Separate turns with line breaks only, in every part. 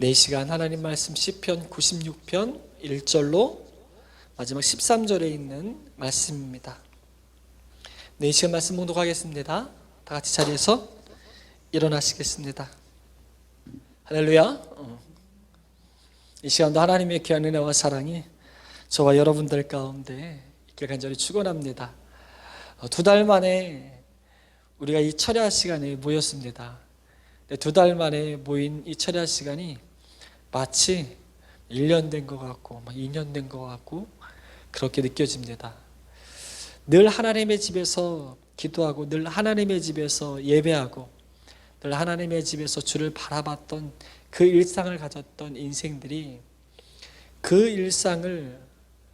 4시간 하나님 말씀 시편 96편 1절로 마지막 13절에 있는 말씀입니다. 4시간 말씀 봉독하겠습니다. 다 같이 자리에서 일어나시겠습니다. 할렐루야. 어. 이 시간도 하나님의 귀한 은혜와 사랑이 저와 여러분들 가운데 있길 간절히 축원합니다. 어, 두달 만에 우리가 이 철야 시간에 모였습니다. 두 달 만에 모인 이 철야 시간이 마치 1년 된 것 같고 2년 된 것 같고 그렇게 느껴집니다. 늘 하나님의 집에서 기도하고 늘 하나님의 집에서 예배하고 늘 하나님의 집에서 주를 바라봤던 그 일상을 가졌던 인생들이 그 일상을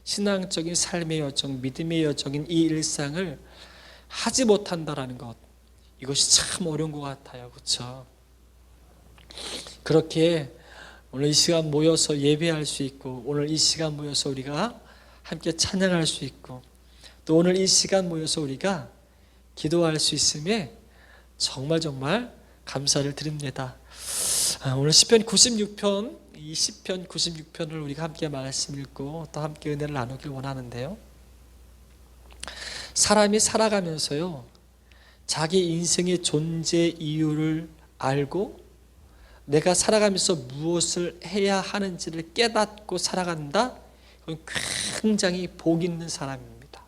신앙적인 삶의 여정, 믿음의 여정인 이 일상을 하지 못한다라는 것 이것이 참 어려운 것 같아요. 그렇죠? 그렇게 오늘 이 시간 모여서 예배할 수 있고 오늘 이 시간 모여서 우리가 함께 찬양할 수 있고 또 오늘 이 시간 모여서 우리가 기도할 수 있음에 정말 정말 감사를 드립니다. 아, 오늘 시편 96편 이 시편 96편을 우리가 함께 말씀 읽고 또 함께 은혜를 나누길 원하는데요. 사람이 살아가면서요. 자기 인생의 존재 이유를 알고 내가 살아가면서 무엇을 해야 하는지를 깨닫고 살아간다. 그건 굉장히 복 있는 사람입니다.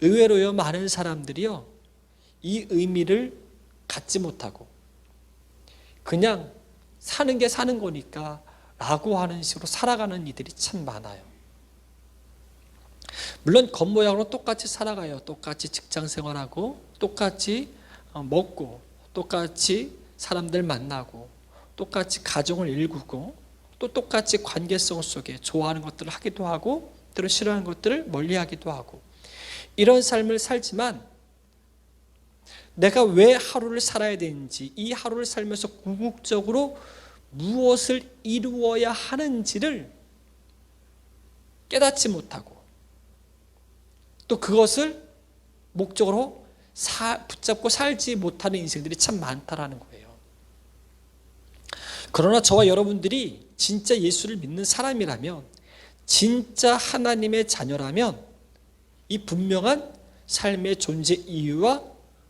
의외로요 많은 사람들이요 이 의미를 갖지 못하고 그냥 사는 게 사는 거니까 라고 하는 식으로 살아가는 이들이 참 많아요. 물론 겉모양으로 똑같이 살아가요. 똑같이 직장 생활하고 똑같이 어, 먹고 똑같이 사람들 만나고 똑같이 가정을 일구고 또 똑같이 관계성 속에 좋아하는 것들을 하기도 하고 때로 싫어하는 것들을 멀리하기도 하고 이런 삶을 살지만 내가 왜 하루를 살아야 되는지 이 하루를 살면서 궁극적으로 무엇을 이루어야 하는지를 깨닫지 못하고 또 그것을 목적으로 사, 붙잡고 살지 못하는 인생들이 참 많다라는 거예요. 그러나 저와 여러분들이 진짜 예수를 믿는 사람이라면 진짜 하나님의 자녀라면 이 분명한 삶의 존재 이유와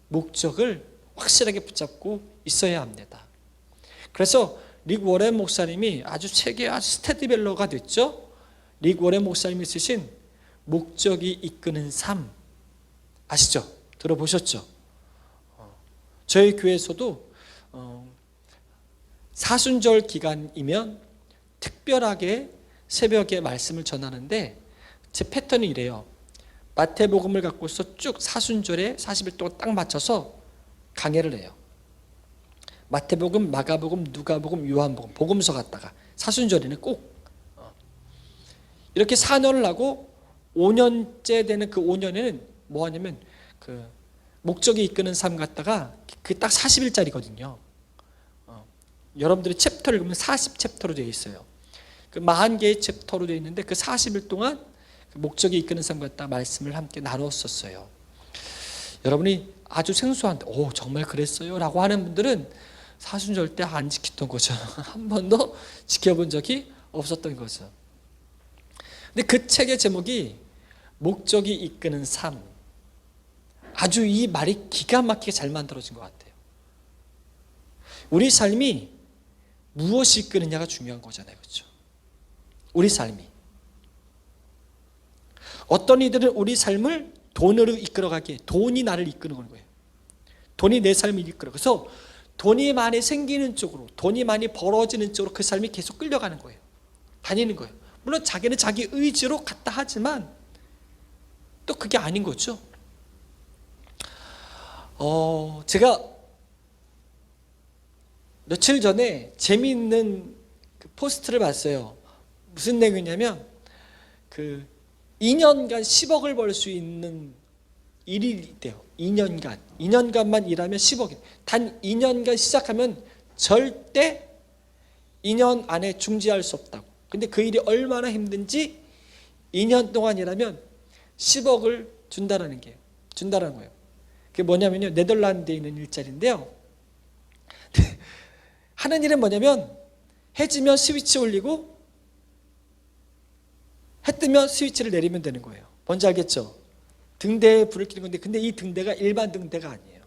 목적을 확실하게 붙잡고 있어야 합니다. 그래서 릭 워렌 목사님이 아주 책의 스테디벨러가 됐죠. 릭 워렌 목사님이 쓰신 목적이 이끄는 삶 아시죠? 들어보셨죠? 어, 저희 교회에서도 어, 사순절 기간이면 특별하게 새벽에 말씀을 전하는데 제 패턴이 이래요. 마태복음을 갖고서 쭉 사순절에 40일 동안 딱 맞춰서 강해를 해요. 마태복음, 마가복음, 누가복음, 요한복음 복음서 갖다가 사순절에는 꼭 어. 이렇게 4년을 하고 5년째 되는 그 5년에는 뭐 하냐면 그 목적이 이끄는 삶 갖다가 그 딱 40일짜리거든요. 어. 여러분들이 챕터를 읽으면 40챕터로 되어 있어요. 그 40개의 챕터로 되어 있는데 그 40일 동안 그 목적이 이끄는 삶 갖다 말씀을 함께 나눴었어요. 여러분이 아주 생소한데 오 정말 그랬어요 라고 하는 분들은 사순절 때안 지켰던 거죠. 한 번도 지켜본 적이 없었던 거죠. 근데 그 책의 제목이 목적이 이끄는 삶. 아주 이 말이 기가 막히게 잘 만들어진 것 같아요. 우리 삶이 무엇이 이끄느냐가 중요한 거잖아요. 그렇죠? 우리 삶이. 어떤 이들은 우리 삶을 돈으로 이끌어가기에 돈이 나를 이끄는 거예요. 돈이 내 삶을 이끌어. 그래서 돈이 많이 생기는 쪽으로, 돈이 많이 벌어지는 쪽으로 그 삶이 계속 끌려가는 거예요. 다니는 거예요. 물론 자기는 자기 의지로 갔다 하지만 또 그게 아닌 거죠. 어, 제가 며칠 전에 재미있는 그 포스트를 봤어요. 무슨 내용이냐면 그 2년간 10억을 벌 수 있는 일이 있대요. 2년간. 2년간만 일하면 10억이. 단 2년간 시작하면 절대 2년 안에 중지할 수 없다고. 근데 그 일이 얼마나 힘든지 2년 동안 일하면 10억을 준다라는 게 준다라는 거예요. 그게 뭐냐면요. 네덜란드에 있는 일자리인데요. 하는 일은 뭐냐면 해 지면 스위치 올리고 해 뜨면 스위치를 내리면 되는 거예요. 뭔지 알겠죠? 등대에 불을 켜는 건데 근데 이 등대가 일반 등대가 아니에요.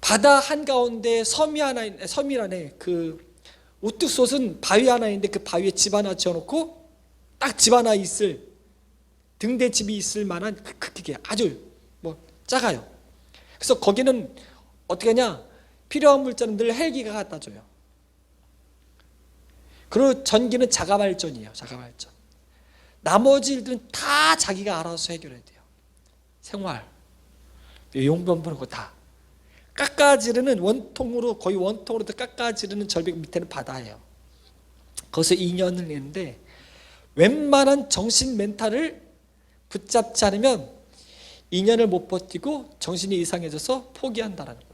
바다 한가운데 섬이 하나 있, 섬이라네 그 우뚝 솟은 바위 하나 있는데 그 바위에 집 하나 지어 놓고 딱 집 하나 있을 등대 집이 있을 만한 그 크기가 아주 뭐 작아요. 그래서 거기는 어떻게 하냐 필요한 물자는 늘 헬기가 갖다 줘요. 그리고 전기는 자가 발전이에요. 자가 발전. 나머지 일들은 다 자기가 알아서 해결해야 돼요. 생활, 용변 보는 거 다. 깎아지르는 원통으로 거의 원통으로 깎아지르는 절벽 밑에는 바다예요. 거기서 2년을 내는데 웬만한 정신 멘탈을 붙잡지 않으면 2년을 못 버티고 정신이 이상해져서 포기한다라는.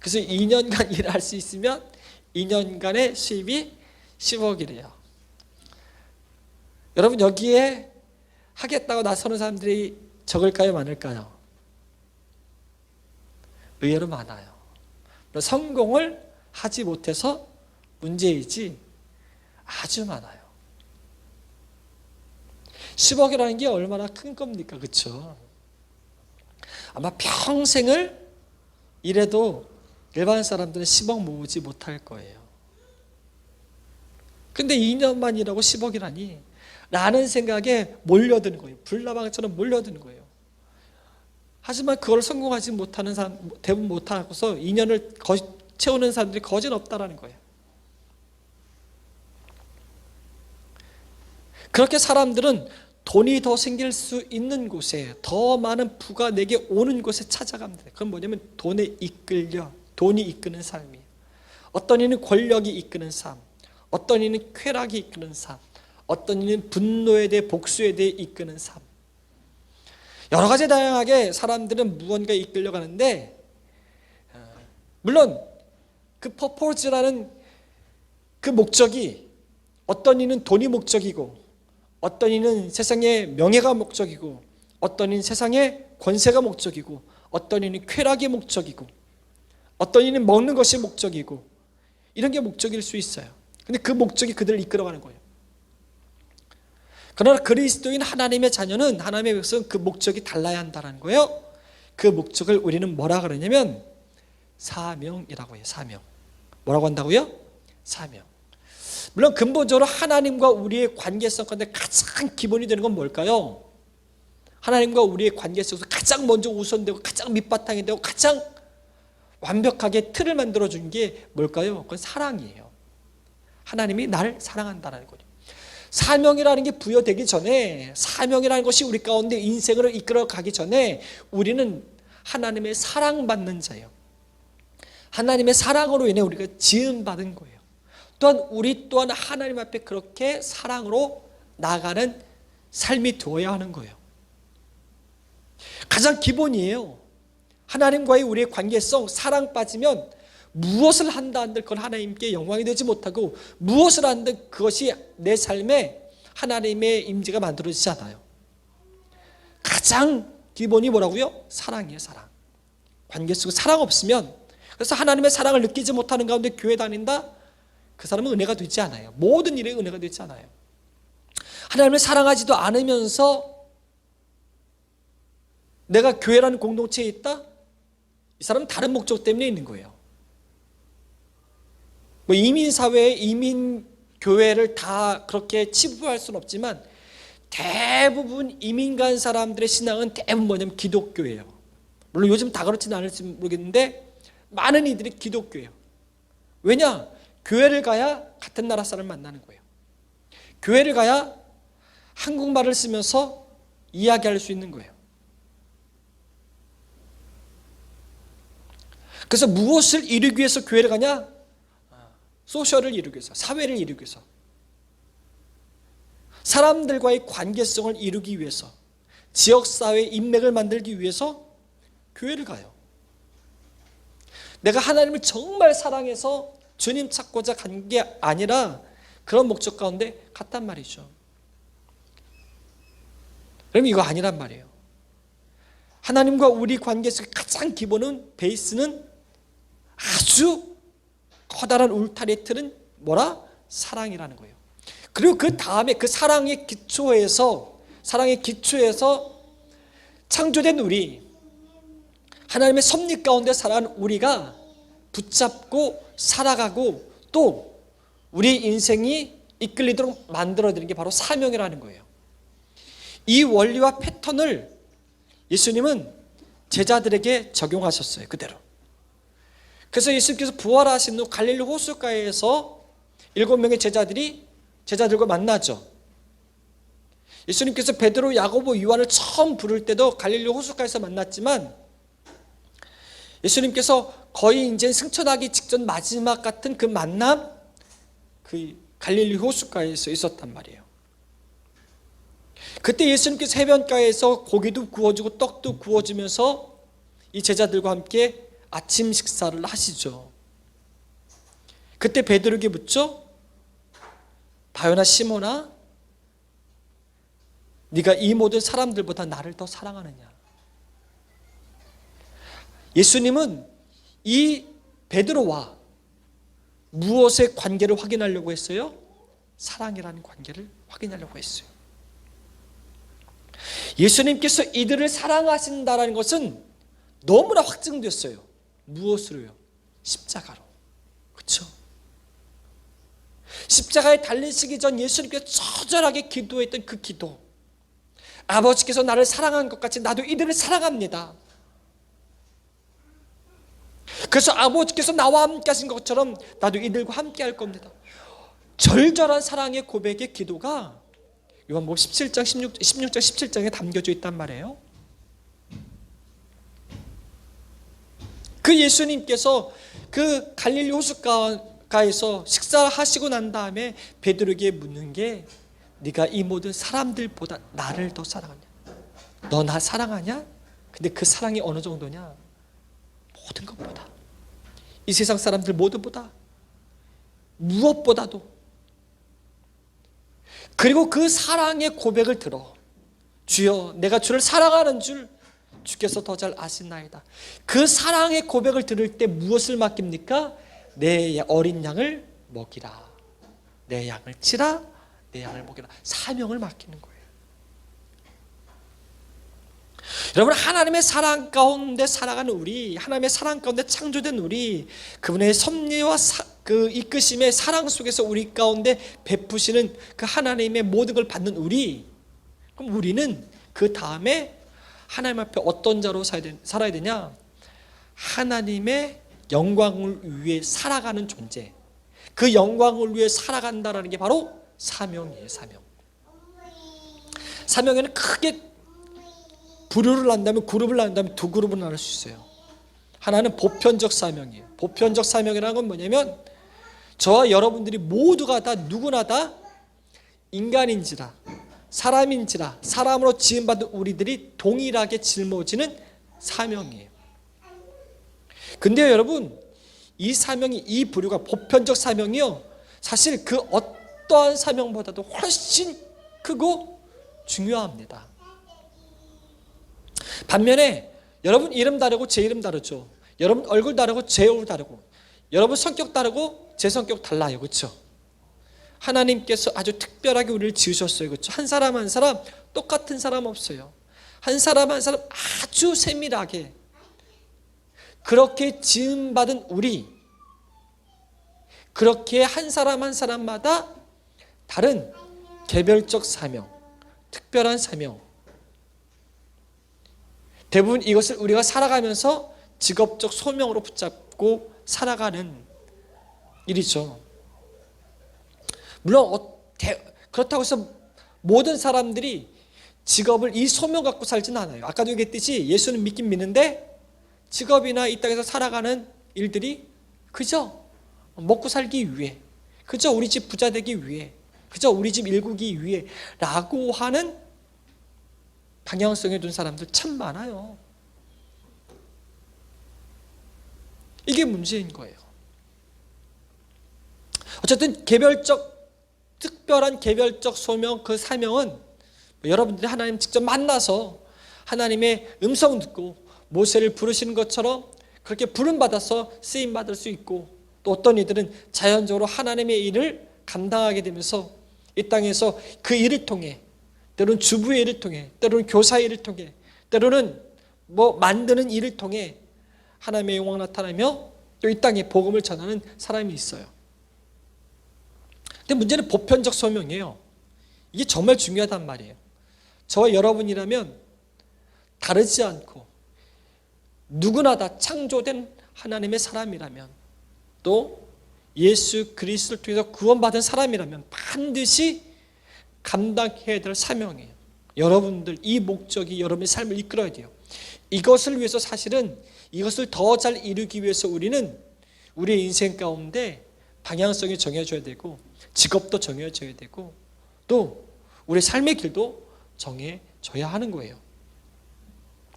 그래서 2년간 일을 할수 있으면 2년간의 수입이 10억이래요. 여러분 여기에 하겠다고 나서는 사람들이 적을까요, 많을까요? 의외로 많아요. 성공을 하지 못해서 문제이지 아주 많아요. 10억이라는 게 얼마나 큰 겁니까? 그렇죠? 아마 평생을 일해도 일반 사람들은 10억 모으지 못할 거예요. 근데 2년만 일하고 10억이라니 라는 생각에 몰려드는 거예요. 불나방처럼 몰려드는 거예요. 하지만 그걸 성공하지 못하는 사람 대부분 못하고서 2년을 거, 채우는 사람들이 거진 없다라는 거예요. 그렇게 사람들은 돈이 더 생길 수 있는 곳에 더 많은 부가 내게 오는 곳에 찾아갑니다. 그건 뭐냐면 돈에 이끌려 돈이 이끄는 삶이에요. 어떤 이는 권력이 이끄는 삶, 어떤 이는 쾌락이 이끄는 삶, 어떤 이는 분노에 대해 복수에 대해 이끄는 삶. 여러 가지 다양하게 사람들은 무언가 이끌려 가는데 어, 물론 그 퍼포즈라는 그 목적이 어떤 이는 돈이 목적이고 어떤 이는 세상의 명예가 목적이고 어떤 이는 세상의 권세가 목적이고 어떤 이는 쾌락이 목적이고 어떤 이는 먹는 것이 목적이고 이런 게 목적일 수 있어요. 근데 그 목적이 그들을 이끌어가는 거예요. 그러나 그리스도인 하나님의 자녀는 하나님의 백성은 그 목적이 달라야 한다는 거예요. 그 목적을 우리는 뭐라 그러냐면 사명이라고 해요. 사명. 뭐라고 한다고요? 사명. 물론 근본적으로 하나님과 우리의 관계성 가운데 가장 기본이 되는 건 뭘까요? 하나님과 우리의 관계 속에서 가장 먼저 우선되고 가장 밑바탕이 되고 가장 완벽하게 틀을 만들어 준 게 뭘까요? 그건 사랑이에요. 하나님이 나를 사랑한다는 거죠. 사명이라는 게 부여되기 전에 사명이라는 것이 우리 가운데 인생을 이끌어 가기 전에 우리는 하나님의 사랑받는 자예요. 하나님의 사랑으로 인해 우리가 지음 받은 거예요. 또한 우리 또한 하나님 앞에 그렇게 사랑으로 나가는 삶이 되어야 하는 거예요. 가장 기본이에요. 하나님과의 우리의 관계성, 사랑 빠지면 무엇을 한다 한들 그건 하나님께 영광이 되지 못하고 무엇을 한들 그것이 내 삶에 하나님의 임재가 만들어지지 않아요. 가장 기본이 뭐라고요? 사랑이에요, 사랑. 관계 속에 사랑 없으면 그래서 하나님의 사랑을 느끼지 못하는 가운데 교회 다닌다? 그 사람은 은혜가 되지 않아요. 모든 일에 은혜가 되지 않아요. 하나님을 사랑하지도 않으면서 내가 교회라는 공동체에 있다? 이 사람은 다른 목적 때문에 있는 거예요. 뭐 이민 사회에 이민 교회를 다 그렇게 치부할 수는 없지만 대부분 이민 간 사람들의 신앙은 대부분 뭐냐면 기독교예요. 물론 요즘 다 그렇지는 않을지 모르겠는데 많은 이들이 기독교예요. 왜냐? 교회를 가야 같은 나라 사람을 만나는 거예요. 교회를 가야 한국말을 쓰면서 이야기할 수 있는 거예요. 그래서 무엇을 이루기 위해서 교회를 가냐? 소셜을 이루기 위해서, 사회를 이루기 위해서. 사람들과의 관계성을 이루기 위해서, 지역사회 인맥을 만들기 위해서 교회를 가요. 내가 하나님을 정말 사랑해서 주님 찾고자 간 게 아니라 그런 목적 가운데 갔단 말이죠. 그럼 이거 아니란 말이에요. 하나님과 우리 관계 속의 가장 기본은 베이스는 아주 커다란 울타리 틀은 뭐라? 사랑이라는 거예요. 그리고 그 다음에 그 사랑의 기초에서 사랑의 기초에서 창조된 우리 하나님의 섭리 가운데 살아간 우리가 붙잡고 살아가고 또 우리 인생이 이끌리도록 만들어드리는 게 바로 사명이라는 거예요. 이 원리와 패턴을 예수님은 제자들에게 적용하셨어요. 그대로. 그래서 예수님께서 부활하신 후 갈릴리 호수가에서 일곱 명의 제자들이 제자들과 만나죠. 예수님께서 베드로, 야고보, 요한을 처음 부를 때도 갈릴리 호수가에서 만났지만 예수님께서 거의 이제 승천하기 직전 마지막 같은 그 만남 그 갈릴리 호수가에서 있었단 말이에요. 그때 예수님께서 해변가에서 고기도 구워주고 떡도 구워주면서 이 제자들과 함께 아침 식사를 하시죠. 그때 베드로에게 묻죠. 바요나 시모나 네가 이 모든 사람들보다 나를 더 사랑하느냐? 예수님은 이 베드로와 무엇의 관계를 확인하려고 했어요? 사랑이라는 관계를 확인하려고 했어요. 예수님께서 이들을 사랑하신다는 것은 너무나 확증됐어요. 무엇으로요? 십자가로. 그렇죠? 십자가에 달리시기 전 예수님께서 처절하게 기도했던 그 기도. 아버지께서 나를 사랑한 것 같이 나도 이들을 사랑합니다. 그래서 아버지께서 나와 함께 하신 것처럼 나도 이들과 함께 할 겁니다. 절절한 사랑의 고백의 기도가 요한복음 17장 16, 16장 17장에 담겨져 있단 말이에요. 그 예수님께서 그 갈릴리 호숫가에서 식사하시고 난 다음에 베드로에게 묻는 게 네가 이 모든 사람들보다 나를 더 사랑하냐? 너 나 사랑하냐? 근데 그 사랑이 어느 정도냐? 모든 것보다 이 세상 사람들 모두보다 무엇보다도 그리고 그 사랑의 고백을 들어 주여 내가 주를 사랑하는 줄 주께서 더 잘 아시나이다. 그 사랑의 고백을 들을 때 무엇을 맡깁니까? 내 어린 양을 먹이라. 내 양을 치라. 내 양을 먹이라. 사명을 맡기는 거예요. 여러분 하나님의 사랑 가운데 살아가는 우리, 하나님의 사랑 가운데 창조된 우리, 그분의 섭리와 사, 그 이끄심의 사랑 속에서 우리 가운데 베푸시는 그 하나님의 모든 걸 받는 우리, 그럼 우리는 그 다음에 하나님 앞에 어떤 자로 살아야 되냐? 하나님의 영광을 위해 살아가는 존재. 그 영광을 위해 살아간다라는 게 바로 사명이에요, 사명. 사명에는 크게 분류를 한다면 그룹을 한다면 두 그룹을 나눌 수 있어요. 하나는 보편적 사명이에요. 보편적 사명이라는 건 뭐냐면 저와 여러분들이 모두가 다 누구나 다 인간인지라 사람인지라 사람으로 지음받은 우리들이 동일하게 짊어지는 사명이에요. 근데 여러분 이 사명이 이 부류가 보편적 사명이요 사실 그 어떠한 사명보다도 훨씬 크고 중요합니다. 반면에 여러분 이름 다르고 제 이름 다르죠. 여러분 얼굴 다르고 제 얼굴 다르고 여러분 성격 다르고 제 성격 달라요. 그렇죠? 하나님께서 아주 특별하게 우리를 지으셨어요. 그렇죠? 한 사람 한 사람 똑같은 사람 없어요. 한 사람 한 사람 아주 세밀하게 그렇게 지음 받은 우리 그렇게 한 사람 한 사람마다 다른 개별적 사명, 특별한 사명 대부분 이것을 우리가 살아가면서 직업적 소명으로 붙잡고 살아가는 일이죠. 물론 어, 그렇다고 해서 모든 사람들이 직업을 이 소명 갖고 살지는 않아요. 아까도 얘기했듯이 예수는 믿긴 믿는데 직업이나 이 땅에서 살아가는 일들이 그저 먹고 살기 위해 그저 우리 집 부자 되기 위해 그저 우리 집 일구기 위해 라고 하는 방향성에 둔 사람들 참 많아요. 이게 문제인 거예요. 어쨌든 개별적 특별한 개별적 소명 그 사명은 여러분들이 하나님 직접 만나서 하나님의 음성 듣고 모세를 부르시는 것처럼 그렇게 부름 받아서 쓰임 받을 수 있고 또 어떤 이들은 자연적으로 하나님의 일을 감당하게 되면서 이 땅에서 그 일을 통해 때로는 주부의 일을 통해 때로는 교사의 일을 통해 때로는 뭐 만드는 일을 통해 하나님의 영광 나타나며 또 이 땅에 복음을 전하는 사람이 있어요. 근데 문제는 보편적 소명이에요. 이게 정말 중요하단 말이에요. 저와 여러분이라면 다르지 않고 누구나 다 창조된 하나님의 사람이라면 또 예수 그리스도를 통해서 구원받은 사람이라면 반드시 감당해야 될 사명이에요. 여러분들 이 목적이 여러분의 삶을 이끌어야 돼요. 이것을 위해서 사실은 이것을 더 잘 이루기 위해서 우리는 우리의 인생 가운데 방향성이 정해져야 되고 직업도 정해져야 되고 또 우리 삶의 길도 정해져야 하는 거예요.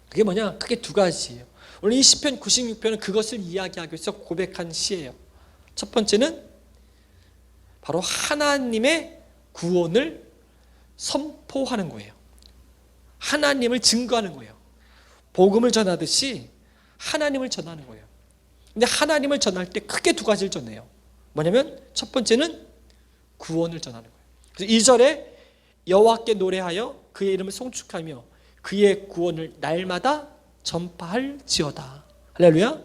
그게 뭐냐? 크게 두 가지예요. 오늘 이 시편 96편은 그것을 이야기하기 위해서 고백한 시예요. 첫 번째는 바로 하나님의 구원을 선포하는 거예요. 하나님을 증거하는 거예요. 복음을 전하듯이 하나님을 전하는 거예요. 근데 하나님을 전할 때 크게 두 가지를 전해요. 뭐냐면 첫 번째는 구원을 전하는 거예요. 그래서 2절에 여호와께 노래하여 그의 이름을 송축하며 그의 구원을 날마다 전파할지어다. 할렐루야.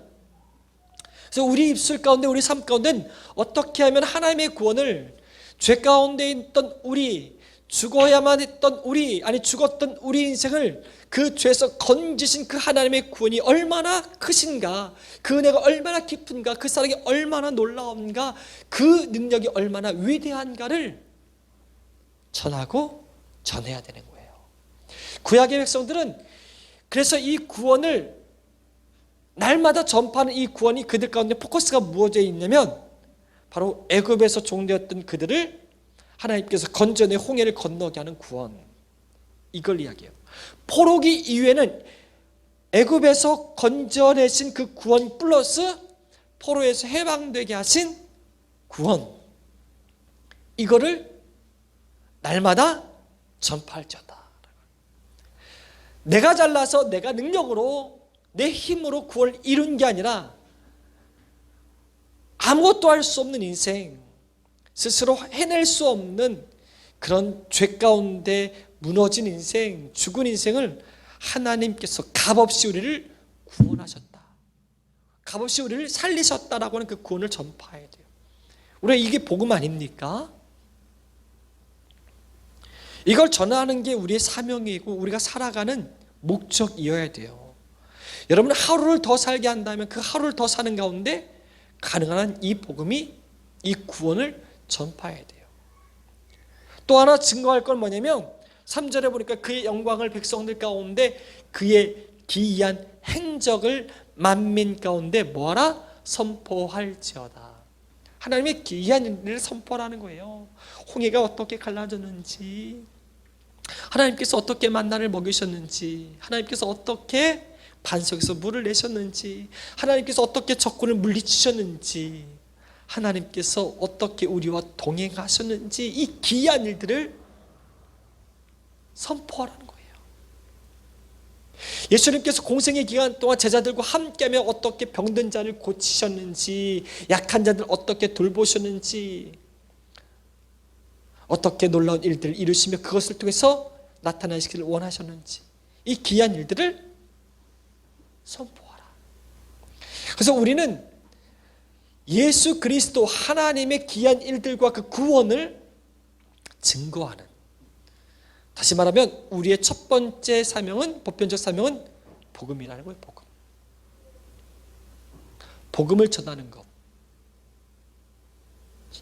그래서 우리 입술 가운데 우리 삶 가운데 어떻게 하면 하나님의 구원을 죄 가운데 있던 우리 죽어야만 했던 우리 아니 죽었던 우리 인생을 그 죄에서 건지신 그 하나님의 구원이 얼마나 크신가 그 은혜가 얼마나 깊은가 그 사랑이 얼마나 놀라운가 그 능력이 얼마나 위대한가를 전하고 전해야 되는 거예요. 구약의 백성들은 그래서 이 구원을 날마다 전파하는 이 구원이 그들 가운데 포커스가 무엇에 있냐면 바로 애굽에서 종되었던 그들을 하나님께서 건져내 홍해를 건너게 하는 구원 이걸 이야기해요. 포로기 이후에는 애굽에서 건져내신 그 구원 플러스 포로에서 해방되게 하신 구원 이거를 날마다 전파할지어다. 내가 잘나서 내가 능력으로 내 힘으로 구원을 이룬 게 아니라 아무것도 할 수 없는 인생 스스로 해낼 수 없는 그런 죄 가운데 무너진 인생, 죽은 인생을 하나님께서 값없이 우리를 구원하셨다. 값없이 우리를 살리셨다라고 하는 그 구원을 전파해야 돼요. 우리 이게 복음 아닙니까? 이걸 전하는 게 우리의 사명이고 우리가 살아가는 목적이어야 돼요. 여러분 하루를 더 살게 한다면 그 하루를 더 사는 가운데 가능한 이 복음이 이 구원을 전파해야 돼요. 또 하나 증거할 건 뭐냐면 3절에 보니까 그의 영광을 백성들 가운데 그의 기이한 행적을 만민 가운데 뭐하라? 선포할지어다. 하나님의 기이한 일을 선포하는 거예요. 홍해가 어떻게 갈라졌는지, 하나님께서 어떻게 만나를 먹이셨는지, 하나님께서 어떻게 반석에서 물을 내셨는지, 하나님께서 어떻게 적군을 물리치셨는지, 하나님께서 어떻게 우리와 동행하셨는지 이 기이한 일들을 선포하라는 거예요. 예수님께서 공생의 기간 동안 제자들과 함께하며 어떻게 병든 자를 고치셨는지, 약한 자들 어떻게 돌보셨는지, 어떻게 놀라운 일들을 이루시며 그것을 통해서 나타나시기를 원하셨는지 이 귀한 일들을 선포하라. 그래서 우리는 예수 그리스도 하나님의 귀한 일들과 그 구원을 증거하는 다시 말하면 우리의 첫 번째 사명은 보편적 사명은 복음이라는 거예요. 복음. 복음을 전하는 것.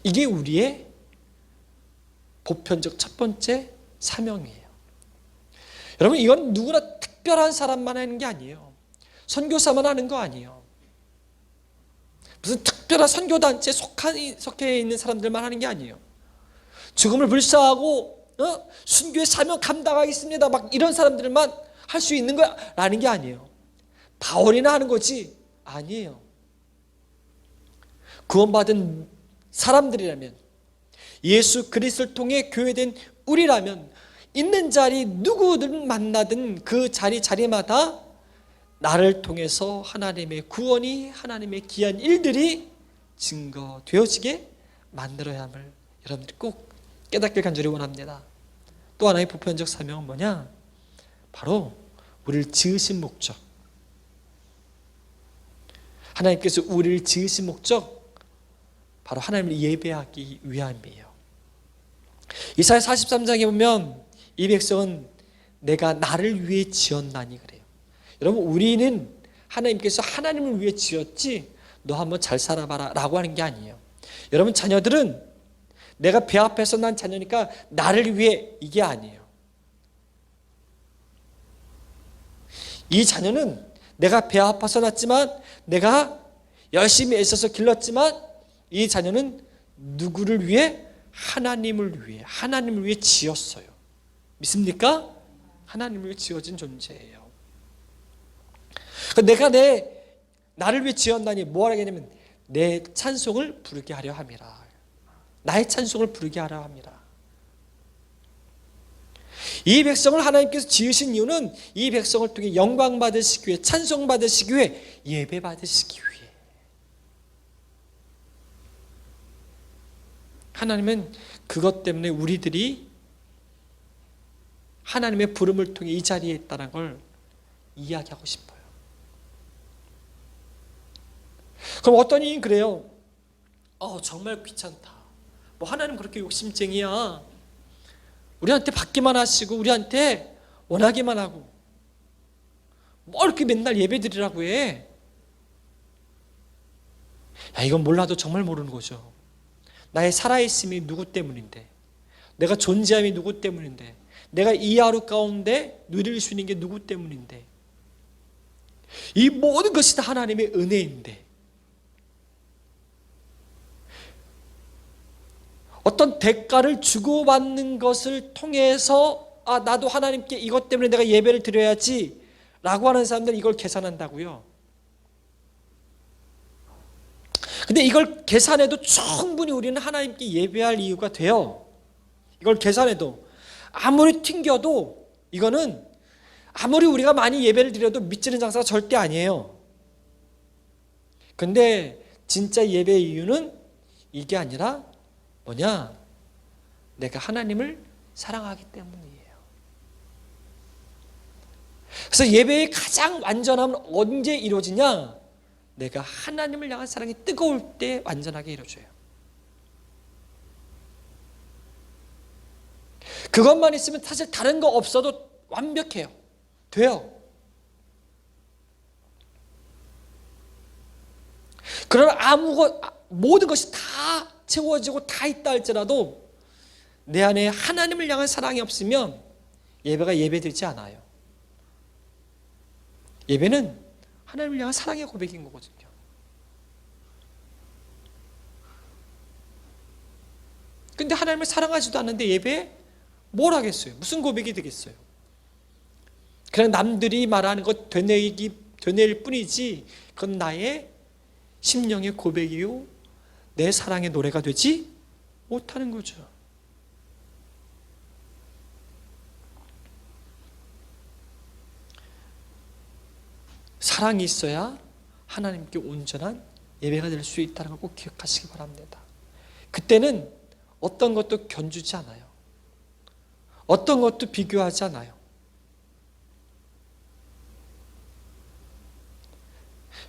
이게 우리의 보편적 첫 번째 사명이에요. 여러분 이건 누구나 특별한 사람만 하는 게 아니에요. 선교사만 하는 거 아니에요. 무슨 특별한 선교단체에 속해 있는 사람들만 하는 게 아니에요. 죽음을 불사하고 어? 순교의 사명 감당하겠습니다. 막 이런 사람들만 할 수 있는 거라는 게 아니에요. 바울이나 하는 거지 아니에요. 구원받은 사람들이라면 예수 그리스도를 통해 교회된 우리라면 있는 자리 누구든 만나든 그 자리 자리마다 나를 통해서 하나님의 구원이 하나님의 귀한 일들이 증거 되어지게 만들어야 함을 여러분들이 꼭 깨닫길 간절히 원합니다. 또 하나의 보편적 사명은 뭐냐? 바로 우리를 지으신 목적. 하나님께서 우리를 지으신 목적 바로 하나님을 예배하기 위함이에요. 이사야 43장에 보면 이 백성은 내가 나를 위해 지었나니 그래요. 여러분 우리는 하나님께서 하나님을 위해 지었지 너 한번 잘 살아봐라 라고 하는 게 아니에요. 여러분 자녀들은 내가 배 앞에서 난 자녀니까 나를 위해 이게 아니에요. 이 자녀는 내가 배 아파서 낳지만 내가 열심히 애써서 길렀지만 이 자녀는 누구를 위해 하나님을 위해 하나님을 위해 지었어요. 믿습니까? 하나님을 지어진 존재예요. 그러니까 내가 내 나를 위해 지었나니 뭐 하겠냐면 내 찬송을 부르게 하려 함이라. 나의 찬송을 부르게 하려 함이라. 이 백성을 하나님께서 지으신 이유는 이 백성을 통해 영광 받으시기 위해 찬송 받으시기 위해 예배 받으시기 위해 하나님은 그것 때문에 우리들이 하나님의 부름을 통해 이 자리에 있다는 걸 이야기하고 싶어요. 그럼 어떤 이인 그래요? 어, 정말 귀찮다. 뭐 하나님 그렇게 욕심쟁이야. 우리한테 받기만 하시고 우리한테 원하기만 하고 뭐 이렇게 맨날 예배 드리라고 해. 야, 이건 몰라도 정말 모르는 거죠. 나의 살아있음이 누구 때문인데, 내가 존재함이 누구 때문인데, 내가 이 하루 가운데 누릴 수 있는 게 누구 때문인데, 이 모든 것이 다 하나님의 은혜인데, 어떤 대가를 주고받는 것을 통해서 아 나도 하나님께 이것 때문에 내가 예배를 드려야지 라고 하는 사람들은 이걸 계산한다고요. 근데 이걸 계산해도 충분히 우리는 하나님께 예배할 이유가 돼요. 이걸 계산해도 아무리 튕겨도 이거는 아무리 우리가 많이 예배를 드려도 미치는 장사가 절대 아니에요. 근데 진짜 예배의 이유는 이게 아니라 뭐냐? 내가 하나님을 사랑하기 때문이에요. 그래서 예배의 가장 완전함은 언제 이루어지냐? 내가 하나님을 향한 사랑이 뜨거울 때 완전하게 이루어져요. 그것만 있으면 사실 다른 거 없어도 완벽해요. 돼요. 그러나 아무것 모든 것이 다 채워지고 다 있다 할지라도 내 안에 하나님을 향한 사랑이 없으면 예배가 예배되지 않아요. 예배는 하나님을 향한 사랑의 고백인 거거든요. 근데 하나님을 사랑하지도 않는데 예배에 뭘 하겠어요? 무슨 고백이 되겠어요? 그냥 남들이 말하는 것 되뇌기 되뇌일 뿐이지 그건 나의 심령의 고백이요 내 사랑의 노래가 되지 못하는 거죠. 사랑이 있어야 하나님께 온전한 예배가 될 수 있다는 걸 꼭 기억하시기 바랍니다. 그때는 어떤 것도 견주지 않아요. 어떤 것도 비교하지 않아요.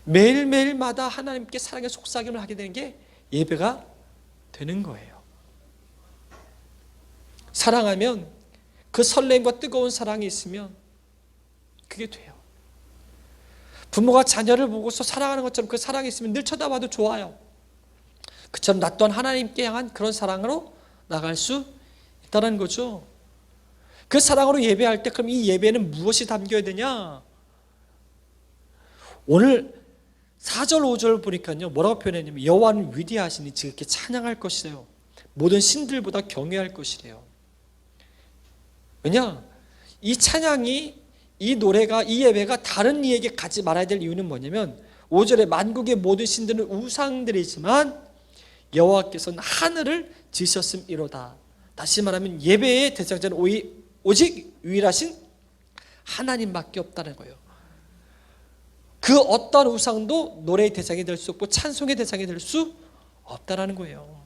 매일매일마다 하나님께 사랑의 속삭임을 하게 되는 게 예배가 되는 거예요. 사랑하면 그 설렘과 뜨거운 사랑이 있으면 그게 돼요. 부모가 자녀를 보고서 사랑하는 것처럼 그 사랑이 있으면 늘 쳐다봐도 좋아요. 그처럼 나 또한 하나님께 향한 그런 사랑으로 나갈 수 있다는 거죠. 그 사랑으로 예배할 때 그럼 이 예배는 무엇이 담겨야 되냐? 오늘 4절 5절 보니까요. 뭐라고 표현했냐면 여호와는 위대하시니 지극히 찬양할 것이래요. 모든 신들보다 경외할 것이래요. 왜냐? 이 찬양이 이 노래가 이 예배가 다른 이에게 가지 말아야 될 이유는 뭐냐면 5절에 만국의 모든 신들은 우상들이지만 여호와께서는 하늘을 지으셨음이로다. 다시 말하면 예배의 대상자는 오직 유일하신 하나님밖에 없다는 거예요. 그 어떤 우상도 노래의 대상이 될 수 없고 찬송의 대상이 될 수 없다라는 거예요.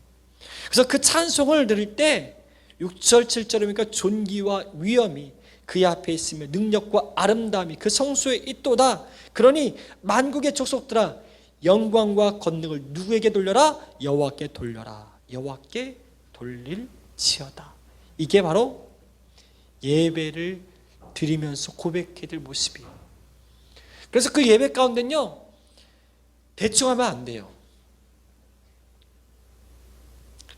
그래서 그 찬송을 들을 때 6절 7절에 보니까 존귀와 위엄이 그의 앞에 있으며 능력과 아름다움이 그 성소에 있도다. 그러니 만국의 족속들아 영광과 권능을 누구에게 돌려라? 여호와께 돌려라. 여호와께 돌릴지어다. 이게 바로 예배를 드리면서 고백해야 될 모습이에요. 그래서 그 예배 가운데는요. 대충 하면 안 돼요.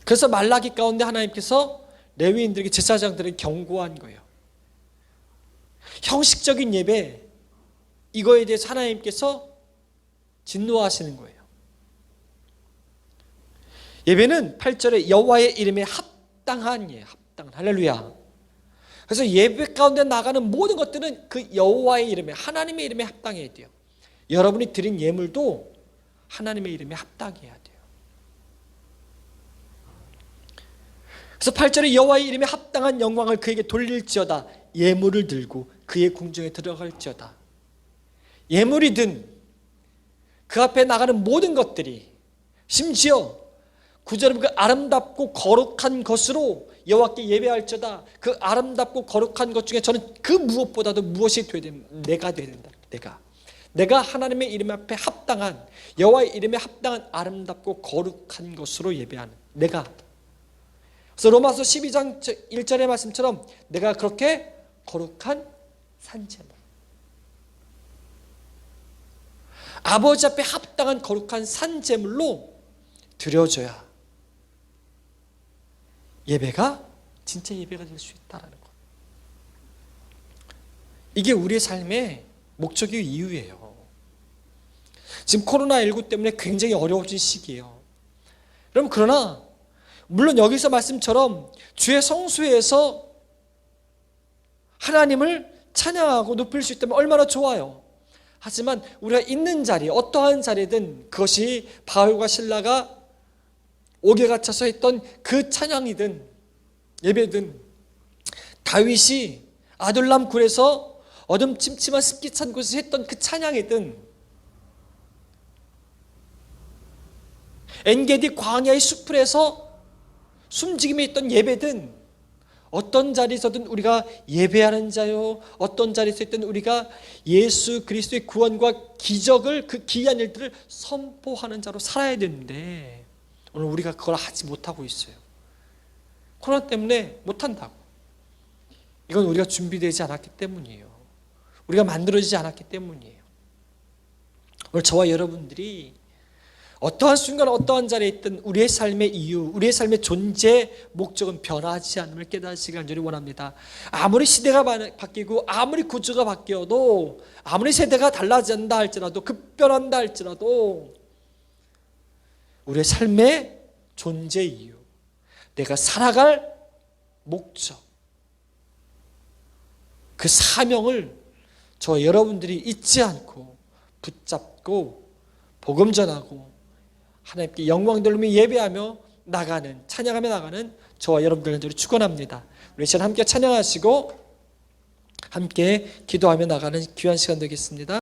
그래서 말라기 가운데 하나님께서 레위인들에게 제사장들에게 경고한 거예요. 형식적인 예배 이거에 대해서 하나님께서 진노하시는 거예요. 예배는 8절에 여호와의 이름에 합당한 예, 합당한 할렐루야. 그래서 예배 가운데 나가는 모든 것들은 그 여호와의 이름에 하나님의 이름에 합당해야 돼요. 여러분이 드린 예물도 하나님의 이름에 합당해야 돼요. 그래서 8절에 여호와의 이름에 합당한 영광을 그에게 돌릴지어다 예물을 들고 그의 궁정에 들어갈지어다 예물이든 그 앞에 나가는 모든 것들이 심지어 구절은 그 아름답고 거룩한 것으로 여호와께 예배할지어다. 그 아름답고 거룩한 것 중에 저는 그 무엇보다도 무엇이 되야 내가 되야 된다. 내가. 내가 하나님의 이름 앞에 합당한 여호와의 이름에 합당한 아름답고 거룩한 것으로 예배하는 내가. 그래서 로마서 12장 1절의 말씀처럼 내가 그렇게 거룩한 산재물 아버지 앞에 합당한 거룩한 산재물로 드려져야 예배가 진짜 예배가 될 수 있다라는 것. 이게 우리의 삶의 목적이 이유예요. 지금 코로나19 때문에 굉장히 어려워진 시기예요. 여러분 그러나 물론 여기서 말씀처럼 주의 성수에서 하나님을 찬양하고 높일 수 있다면 얼마나 좋아요. 하지만 우리가 있는 자리, 어떠한 자리든 그것이 바울과 신라가 옥에 갇혀서 했던 그 찬양이든 예배든 다윗이 아둘람 굴에서 어둠침침한 습기 찬 곳에서 했던 그 찬양이든 엔게디 광야의 숲풀에서 숨지김에 있던 예배든 어떤 자리에서든 우리가 예배하는 자요 어떤 자리에서 있든 우리가 예수 그리스도의 구원과 기적을 그 기이한 일들을 선포하는 자로 살아야 되는데 오늘 우리가 그걸 하지 못하고 있어요. 코로나 때문에 못한다고. 이건 우리가 준비되지 않았기 때문이에요. 우리가 만들어지지 않았기 때문이에요. 오늘 저와 여러분들이 어떠한 순간 어떠한 자리에 있든 우리의 삶의 이유, 우리의 삶의 존재 목적은 변하지 않음을 깨닫시기 간절히 원합니다. 아무리 시대가 바뀌고 아무리 구조가 바뀌어도 아무리 세대가 달라진다 할지라도 급변한다 할지라도 우리의 삶의 존재 이유, 내가 살아갈 목적, 그 사명을 저 여러분들이 잊지 않고 붙잡고 복음 전하고 하나님께 영광 돌리며 예배하며 나가는 찬양하며 나가는 저와 여러분들 간절히 축원합니다. 우리 시간 함께 찬양하시고 함께 기도하며 나가는 귀한 시간 되겠습니다.